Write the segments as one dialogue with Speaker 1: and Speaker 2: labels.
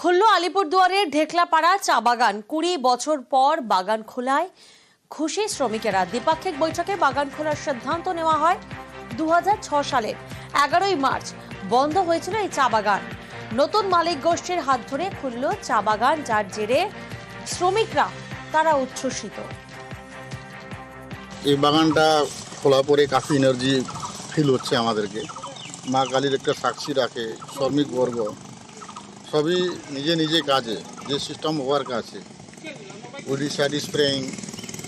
Speaker 1: খুলল আলিপুরদুয়ারের ঢেকলাপাড়া চা বাগান। কুড়ি বছর পর বাগান খোলায়। খুশি শ্রমিকেরা দ্বিপাক্ষিক বৈঠকে বাগান খোলার সিদ্ধান্ত নেওয়া হয় দু সালে এগারোই মার্চ। বন্ধ হয়েছিল এই চা বাগান। নতুন মালিক গোষ্ঠীর হাত ধরে খুলল চা বাগান, যার জেরে শ্রমিকরা তারা উচ্ছ্বসিত।
Speaker 2: এই বাগানটা খোলা পরে কাফি এনার্জি ফিল হচ্ছে আমাদেরকে। মা কালীর একটা সাক্ষী রাখে, শ্রমিক বর্গ। সবই নিজে নিজে কাজে, যে সিস্টেম ওয়ার্ক আছে। উড়িষ্যাড স্প্রেইং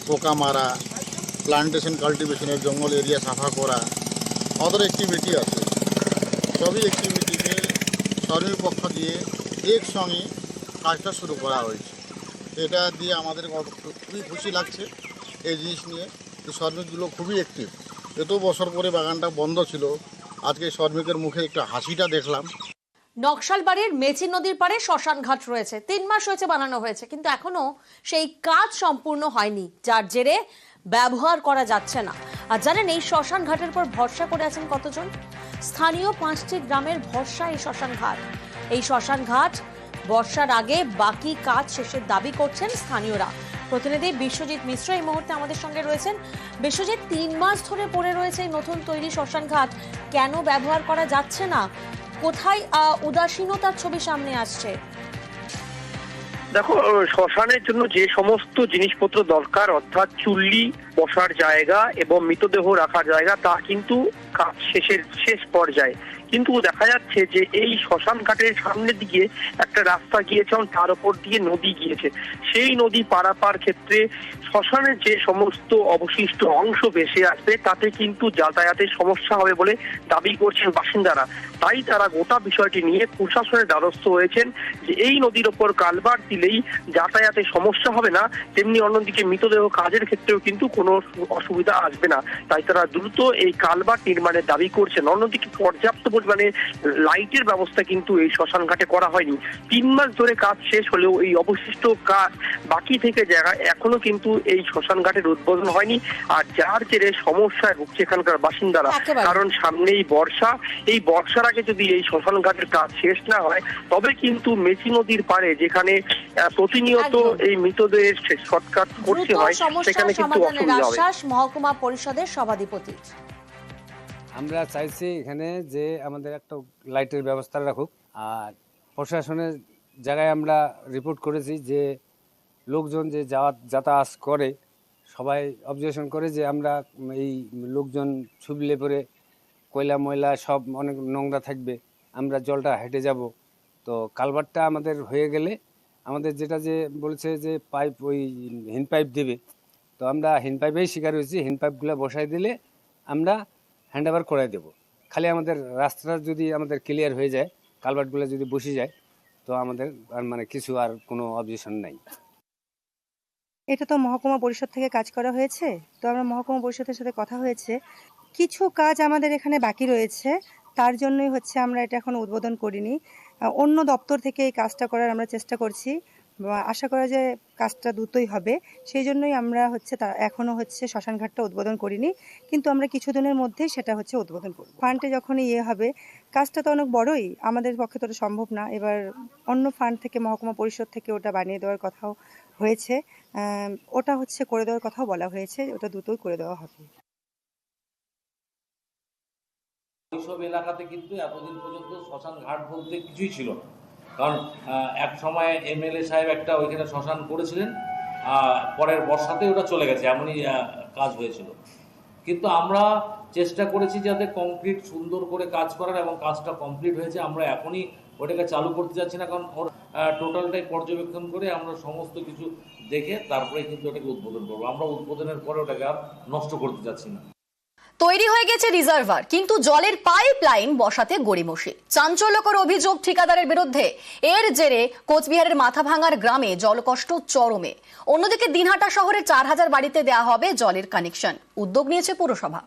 Speaker 2: পোকা মারা প্লান্টেশন কাল্টিভেশনের জঙ্গল এরিয়া সাফা করা অদর অ্যাক্টিভিটি আছে। সবই অ্যাক্টিভিটিকে শ্রমিক পক্ষ দিয়ে একসঙ্গে কাজটা শুরু করা হয়েছে। এটা দিয়ে আমাদের খুবই খুশি লাগছে এই জিনিস নিয়ে যে শ্রমিকগুলো খুবই অ্যাক্টিভ এত বছর পরে বাগানটা বন্ধ ছিল, আজকে শ্রমিকের মুখে একটু হাসিটা দেখলাম।
Speaker 1: নকশালবাড়ির মেচি নদীর পাড়ে শ্মশান ঘাট রয়েছে। তিন মাস হয়েছে বানানো হয়েছে, কিন্তু এখনও সেই কাজ সম্পূর্ণ হয়নি, যার জেরে ব্যবহার করা যাচ্ছে না। আর জানেন, এই শ্মশান ঘাটের পর ভরসা করে আছেন কতজন? স্থানীয় পাঁচটি গ্রামের ভরসা এই শ্মশান ঘাট। এই শ্মশান ঘাট বর্ষার আগে বাকি কাজ শেষের দাবি করছেন স্থানীয়রা। প্রতিনিধি বিশ্বজিৎ মিশ্র এই মুহূর্তে আমাদের সঙ্গে রয়েছেন। বিশ্বজিৎ, তিন মাস ধরে পড়ে রয়েছে এই নতুন তৈরি শ্মশান ঘাট। কেন ব্যবহার করা যাচ্ছে না? কোথায় উদাসীনতার ছবি সামনে আসছে?
Speaker 3: দেখো শ্মশানের জন্য যে সমস্ত জিনিসপত্র দরকার অর্থাৎ চুল্লি বসার জায়গা এবং মৃতদেহ রাখার জায়গা, তা কিন্তু কাজ শেষের, শেষ পর্যায়ে। কিন্তু দেখা যাচ্ছে যে এই শ্মশান ঘাটের সামনের দিকে একটা রাস্তা গিয়েছে এবং তার উপর দিয়ে নদী গিয়েছে। সেই নদী পারাপার ক্ষেত্রে শ্মশানের যে সমস্ত অবশিষ্ট অংশ ভেসে আসবে, তাতে কিন্তু যাতায়াতের সমস্যা হবে বলে দাবি করছেন বাসিন্দারা। তাই তারা গোটা বিষয়টি নিয়ে প্রশাসনের দ্বারস্থ হয়েছেন যে এই নদীর ওপর কালবার দিলেই যাতায়াতের সমস্যা হবে না, তেমনি অন্যদিকে মৃতদেহ কাজের ক্ষেত্রেও কিন্তু কোনো অসুবিধা আসবে না। তাই তারা দ্রুত এই কালবার নির্মাণের দাবি করছেন। অন্যদিকে পর্যাপ্ত পরিমাণে লাইটের ব্যবস্থা কিন্তু এই শ্মশান ঘাটে করা হয়নি। তিন মাস ধরে কাজ শেষ হলেও এই অবশিষ্ট কাজ বাকি থেকে জায়গা এখনও কিন্তু এই শ্মশান ঘাটের উদ্বোধন হয়নি আর যার জেরে সমস্যায় ভুগছে এখানকার বাসিন্দারা। কারণ সামনেই বর্ষা। এই বর্ষার আগে যদি এই শ্মশান ঘাটের কাজ শেষ না হয় তবে কিন্তু মেচি নদীর পারে যেখানে প্রতিনিয়ত এই মৃতদেহের সৎকার করতে হয় সেখানে কিন্তু অসুবিধা।
Speaker 1: আশ্বাস মহকুমা পরিষদের সভাধিপতি।
Speaker 4: আমরা চাইছি এখানে যে আমাদের একটা লাইটের ব্যবস্থা রাখুক। আর প্রশাসনের জায়গায় আমরা রিপোর্ট করেছি যে লোকজন যে যাওয়া যাতায়াত করে সবাই অবজারভেশন করে যে আমরা এই লোকজন ছুবলে পরে কয়লা ময়লা সব অনেক নোংরা থাকবে আমরা জলটা হেঁটে যাব। তো কালভারটা আমাদের হয়ে গেলে আমাদের যেটা যে বলছে যে পাইপ ওই হিন পাইপ দেবে তো আমরা হিন পাইপেই শিকার হয়েছি হিন পাইপগুলো বসাই দিলে আমরা হ্যান্ড ওভার করে দেবো। খালি আমাদের রাস্তাটা যদি আমাদের ক্লিয়ার হয়ে যায় কালভার্টগুলো যদি বসে যায়, তো আমাদের আর মানে কিছু আর কোনো অবজেকশন নাই।
Speaker 5: এটা তো মহকুমা পরিষদ থেকে কাজ করা হয়েছে। তো আমরা মহকুমা পরিষদের সাথে কথা হয়েছে। কিছু কাজ আমাদের এখানে বাকি রয়েছে। তার জন্যই হচ্ছে আমরা এটা এখন উদ্বোধন করিনি। অন্য দপ্তর থেকে এই কাজটা করার আমরা চেষ্টা করছি। আশা করা যায় কাজটা দ্রুতই হবে। সেই জন্যই আমরা হচ্ছে তা এখনও হচ্ছে শ্মশানঘাটটা উদ্বোধন করিনি। কিন্তু আমরা কিছুদিনের মধ্যেই সেটা হচ্ছে উদ্বোধন করব। ফান্ডে যখন ইয়ে হবে, কাজটা তো অনেক বড়ই, আমাদের পক্ষে তো সম্ভব না। এবার অন্য ফান্ড থেকে, মহকুমা পরিষদ থেকে ওটা বানিয়ে দেওয়ার কথাও হয়েছে। ওটা হচ্ছে করে দেওয়ার কথাও বলা হয়েছে, ওটা দ্রুতই করে দেওয়া হবে।
Speaker 6: ওইসব এলাকাতে কিন্তু এতদিন পর্যন্ত শ্মশান ঘাট বলতে কিছুই ছিল না। কারণ এক সময় এমএলএ সাহেব একটা ওইখানে শ্মশান করেছিলেন পরের বর্ষাতে ওটা চলে গেছে, এমনই কাজ হয়েছিল। কিন্তু আমরা চেষ্টা করেছি যাতে কমপ্লিট সুন্দর করে কাজ করার এবং কাজটা কমপ্লিট হয়েছে, আমরা এখনই ওটাকে চালু করতে যাচ্ছি না, কারণ ওর টোটালটাই পর্যবেক্ষণ করে আমরা সমস্ত কিছু দেখে তারপরে কিন্তু ওটাকে উদ্বোধন করব। আমরা উদ্বোধনের পরে ওটাকে আর নষ্ট করতে যাচ্ছি না।
Speaker 7: তৈরি হয়ে গেছে রিজার্ভার, কিন্তু জলের পাইপ লাইন বসাতে গড়িমসি। চাঞ্চল্যকর অভিযোগ ঠিকাদারের বিরুদ্ধে। এর জেরে কোচবিহারের মাথাভাঙার গ্রামে জলকষ্ট চরমে। অন্যদিকে দিনহাটা শহরে চার হাজার বাড়িতে দেয়া হবে জলের কানেকশন। উদ্যোগ নিয়েছে পুরসভা।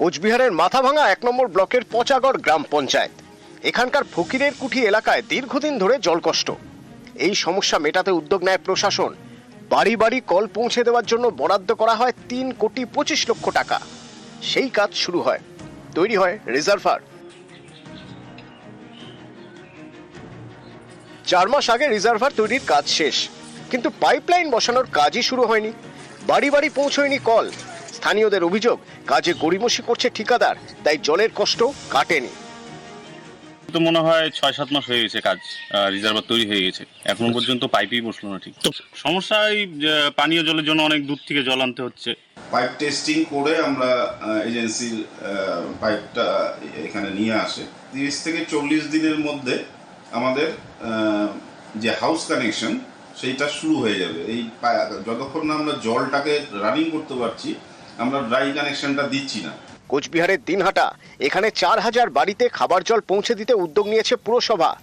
Speaker 8: কোচবিহারের মাথাভাঙা এক নম্বর ব্লকের পচাগড় গ্রাম পঞ্চায়েত। এখানকার ফকিরের কুঠি এলাকায় দীর্ঘদিন ধরে জলকষ্ট। এই সমস্যা মেটাতে উদ্যোগ নেয় প্রশাসন। বাড়ি বাড়ি কল পৌঁছে দেওয়ার জন্য বরাদ্দ করা হয় তিন কোটি পঁচিশ লক্ষ টাকা। সেই কাজ শুরু হয়। তৈরি হয় রিজার্ভার চার মাস আগে রিজার্ভার তৈরির কাজ শেষ। কিন্তু পাইপলাইন বসানোর কাজই শুরু হয়নি। বাড়ি বাড়ি পৌঁছয়নি কল। স্থানীয়দের অভিযোগ, কাজে গড়িমসি করছে ঠিকাদার, তাই জলের কষ্ট কাটেনি।
Speaker 9: তো মনে হয় ছয় সাত মাস হয়ে গেছে কাজ রিজার্ভার তৈরি হয়ে গেছে। এখনও পর্যন্ত পাইপই বসল না ঠিক। সমস্যা এই পানীয় জলের জন্য অনেক দূর থেকে জল আনতে হচ্ছে।
Speaker 10: পাইপ টেস্টিং করে আমরা এজেন্সির পাইপটা এখানে নিয়ে আসে। তিরিশ থেকে চল্লিশ দিনের মধ্যে আমাদের যে হাউস কানেকশন সেইটা শুরু হয়ে যাবে। এই যতক্ষণ না আমরা জলটাকে রানিং করতে পারছি আমরা ড্রাই কানেকশনটা দিচ্ছি না।
Speaker 8: কোচবিহারের দিনহাটা। এখানে চার হাজার বাড়িতে খাবার জল পৌঁছে দিতে উদ্যোগ নিয়েছে পুরসভা।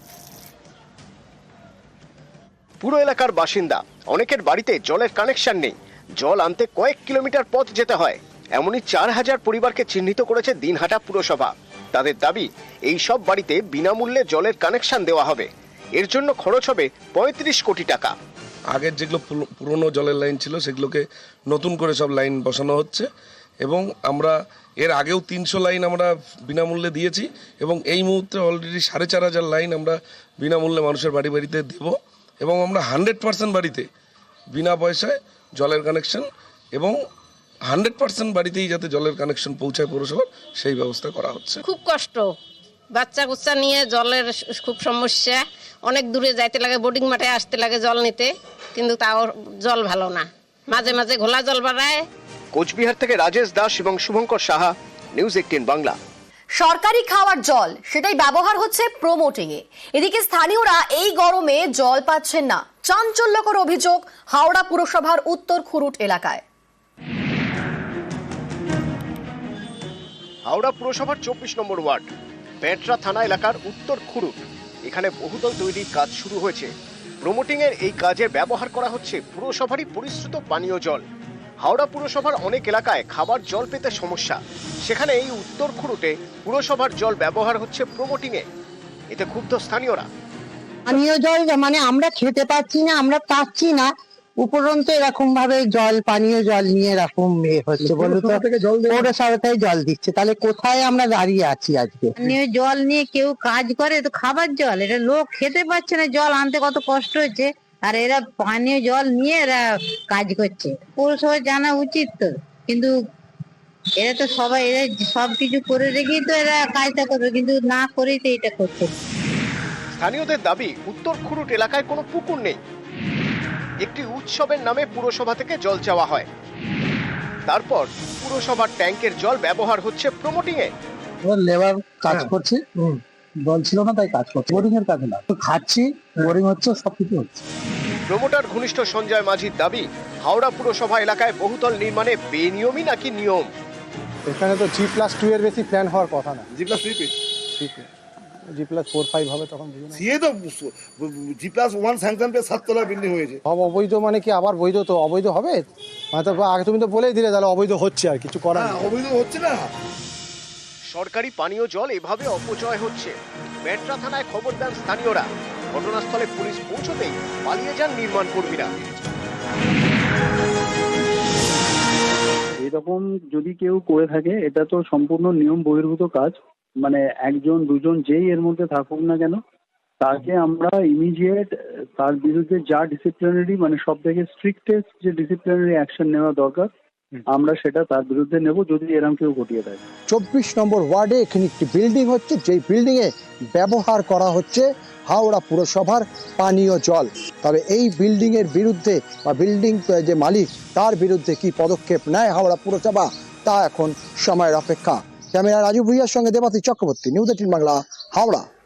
Speaker 8: পুরো এলাকার বাসিন্দা। অনেকের বাড়িতে জলের কানেকশন নেই। জল আনতে কয়েক কিলোমিটার পথ যেতে হয়। এমনই চার হাজার পরিবারকে চিহ্নিত করেছে দিনহাটা পুরসভা। তাদের দাবি, এই সব বাড়িতে বিনামূল্যে জলের কানেকশন দেওয়া হবে। এর জন্য খরচ হবে পঁয়ত্রিশ কোটি টাকা।
Speaker 11: আগের যেগুলো পুরো- পুরনো জলের লাইন ছিল, সেগুলোকে নতুন করে সব লাইন বসানো হচ্ছে। এবং আমরা এর আগেও তিনশো লাইন আমরা বিনামূল্যে দিয়েছি এবং এই মুহূর্তে অলরেডি সাড়ে চার হাজার লাইন আমরা বিনামূল্যে মানুষের বাড়ি বাড়িতে দেব এবং আমরা হান্ড্রেড পার্সেন্ট বাড়িতে বিনা পয়সায় জলের কানেকশন এবং হান্ড্রেড পার্সেন্ট বাড়িতেই যাতে জলের কানেকশন পৌঁছায় পৌরসভার সেই ব্যবস্থা করা হচ্ছে।
Speaker 12: খুব কষ্ট। বাচ্চা কুচ্চা নিয়ে জলের খুব সমস্যা। অনেক দূরে যাইতে লাগে বোর্ডিং মাঠে আসতে লাগে জল নিতে, কিন্তু তাও জল ভালো না। মাঝে মাঝে ঘোলা জল বাড়ায়
Speaker 8: কোচবিহার থেকে রাজেশ দাস এবং শুভঙ্কর সাহা নিউজ এইটিন বাংলা।
Speaker 7: সরকারি খাওয়ার জল সেটাই ব্যবহার হচ্ছে প্রমোটিং এ। এদিকে স্থানীয়রা এই গরমে জল পাচ্ছেন না। চাঞ্চল্যকর অভিযোগ হাওড়া পুরসভার উত্তর খুরুট এলাকায়।
Speaker 8: হাওড়া পুরসভার চব্বিশ নম্বর ওয়ার্ড পেটরা থানা এলাকার উত্তর খুরুট। এখানে বহুদল তৈরির কাজ শুরু হয়েছে। প্রমোটিং এর এই কাজে ব্যবহার করা হচ্ছে পুরসভারই পরিশ্রুত পানীয় জল। হাওড়া পুরসভার অনেক এলাকায় খাবার জল পেতে সমস্যা। সেখানে এই উত্তর খুরুটে পুরসভার জল ব্যবহার হচ্ছে প্রমোটিং এ এতে ক্ষুব্ধ স্থানীয়রা।
Speaker 13: পানীয় জল মানে আমরা খেতে পাচ্ছি না আমরা পাচ্ছি না। উপরন্ত এরকম ভাবে জল পানীয় জল নিয়ে এরকম হচ্ছে বলতো পৌরসভা থেকে জল দিচ্ছে। তাহলে কোথায় আমরা দাঁড়িয়ে আছি আজকে?
Speaker 12: পানীয় জল নিয়ে কেউ কাজ করে তো খাবার জল এটা লোক খেতে পারছে না জল আনতে কত কষ্ট হচ্ছে। আর এরা পানীয় জল নিয়ে এরা কাজ করছে। পৌরসভা জানা উচিত তো। কিন্তু এরা তো সবাই এরা সব কিছু করে রেখেই তো এরা কাজটা করবে। কিন্তু না করেই তো এটা করছে।
Speaker 8: স্থানীয়দের দাবি উত্তর খুরুট এলাকায় কোনো পুকুর নেই। একটি উৎসবের নামে পুরসভা থেকে জল চাওয়া হয়। তারপর পুরসভার ট্যাঙ্কের জল ব্যবহার হচ্ছে প্রমোটিং এ।
Speaker 14: লেবার কাজ করছে। জল ছিল না তাই কাজ করছে বোরিং এর কাজ না। তো খাচ্ছি বোরিং হচ্ছে সবকিছু হচ্ছে।
Speaker 8: প্রমোটার ঘনিষ্ঠ সঞ্জয় মাঝির দাবি হাওড়া পুরসভা এলাকায় বহুতল নির্মাণে বেনিয়মই নাকি নিয়ম?
Speaker 14: এখানে তো জি প্লাস টু এর বেশি প্ল্যান হওয়ার কথা না।
Speaker 10: G plus three
Speaker 14: G plus four five হবে তখন বুঝুন
Speaker 10: সিএ তো জি প্লাস ওয়ান স্যাংশন পে সাততলা বিল্ডিং হয়েছে।
Speaker 14: সব অবৈধ মানে কি আবার বৈধ তো? অবৈধ হবে? মানে তো আগে তুমি তো বলেই দিলে তাহলে অবৈধ হচ্ছে আর কিছু করার
Speaker 10: অবৈধ হচ্ছে না।
Speaker 8: সরকারি পানীয় জল এভাবে অপচয় হচ্ছে। মেট্রা থানায় খবর দেন স্থানীয়রা। ঘটনাস্থলে পুলিশ পৌঁছতেই পালিয়ে যান নির্মাণ কর্মীরা।
Speaker 15: এরকম যদি কেউ করে থাকে, এটা তো সম্পূর্ণ নিয়ম বহির্ভূত কাজ। মানে একজন, দুজন যেই এর মধ্যে থাকুক না কেন, তাকে আমরা ইমিডিয়েট তার বিরুদ্ধে যা ডিসিপ্লিনারি মানে সব থেকে স্ট্রিক্টেস্ট যে ডিসিপ্লিনারি অ্যাকশন নেওয়া দরকার আমরা সেটা তার বিরুদ্ধে নেব যদি এরকম কেউ ঘটিয়ে দেয়।
Speaker 14: চব্বিশ নম্বর ওয়ার্ডে এখানে একটি বিল্ডিং হচ্ছে যেই বিল্ডিং এ ব্যবহার করা হচ্ছে হাওড়া পুরসভার পানীয় জল। তবে এই বিল্ডিং এর বিরুদ্ধে বা বিল্ডিং যে মালিক তার বিরুদ্ধে কি পদক্ষেপ নেয় হাওড়া পুরসভা তা এখন সময়ের অপেক্ষা। ক্যামেরা রাজু ভুইয়ার সঙ্গে দেবাতি চক্রবর্তী নিউজ এইটিন বাংলা হাওড়া।